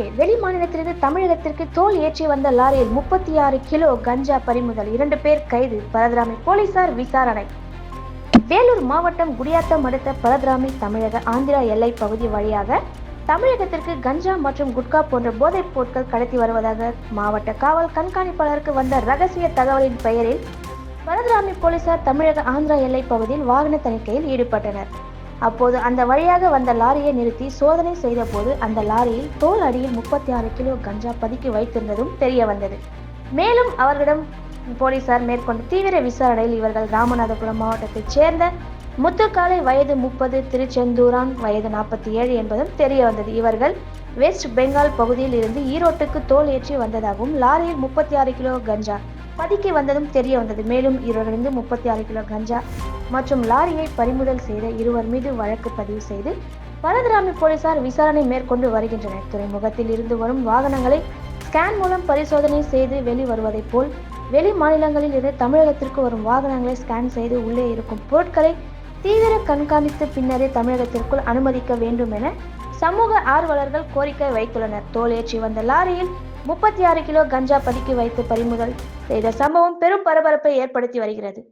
அருகே வெளி மாநிலத்திலிருந்து தமிழகத்திற்கு தோல் ஏற்றி வந்த லாரியில் முப்பத்தி ஆறு கிலோ கஞ்சா பறிமுதல் இரண்டு பேர் கைது பரதுராமி போலீசார் விசாரணை. வேலூர் மாவட்டம் குடியாத்தம் அடுத்த பரதுராமி தமிழக ஆந்திரா எல்லை பகுதி வழியாக தமிழகத்திற்கு கஞ்சா மற்றும் குட்கா போன்ற போதைப் பொருட்கள் கடத்தி வருவதாக மாவட்ட காவல் கண்காணிப்பாளருக்கு வந்த ரகசிய தகவலின் பெயரில் பரதுராமி போலீசார் தமிழக ஆந்திரா எல்லை பகுதியில் வாகன தணிக்கையில் ஈடுபட்டனர். அப்போது அந்த வழியாக வந்த லாரியை நிறுத்தி சோதனை செய்தபோது அந்த லாரியில் தோல் அடியில் முப்பத்தி ஆறு கிலோ கஞ்சா பதுக்கி வைத்திருந்ததும் தெரிய வந்தது. மேலும் அவர்களிடம் போலீசார் மேற்கொண்ட தீவிர விசாரணையில் இவர்கள் ராமநாதபுரம் மாவட்டத்தைச் சேர்ந்த முத்துக்காலை வயது முப்பது திருச்செந்தூரான் வயது நாற்பத்தி ஏழு என்பதும் தெரிய வந்தது. இவர்கள் வெஸ்ட் பெங்கால் பகுதியில் இருந்து ஈரோட்டுக்கு தோல் ஏற்றி வந்ததாகவும் லாரியில் முப்பத்தி ஆறு கிலோ கஞ்சா பதுக்கி வந்ததும் தெரிய வந்தது. மேலும் இவர்களிருந்து முப்பத்தி ஆறு கிலோ கஞ்சா மற்றும் லாரியை பறிமுதல் செய்த இருவர் மீது வழக்கு பதிவு செய்து பரதிராமி போலீசார் விசாரணை மேற்கொண்டு வருகின்றனர். துறைமுகத்தில் இருந்து வரும் வாகனங்களை ஸ்கேன் மூலம் பரிசோதனை செய்து வெளி வருவதைப் போல் வெளி மாநிலங்களில் இருந்து தமிழகத்திற்கு வரும் வாகனங்களை ஸ்கேன் செய்து உள்ளே இருக்கும் பொருட்களை தீவிர கண்காணித்து பின்னரே தமிழகத்திற்குள் அனுமதிக்க வேண்டும் என சமூக ஆர்வலர்கள் கோரிக்கை வைத்துள்ளனர். தோல் ஏற்றி வந்த லாரியில் முப்பத்தி ஆறு கிலோ கஞ்சா பதுக்கி வைத்து பறிமுதல் செய்த சம்பவம் பெரும் பரபரப்பை ஏற்படுத்தி வருகிறது.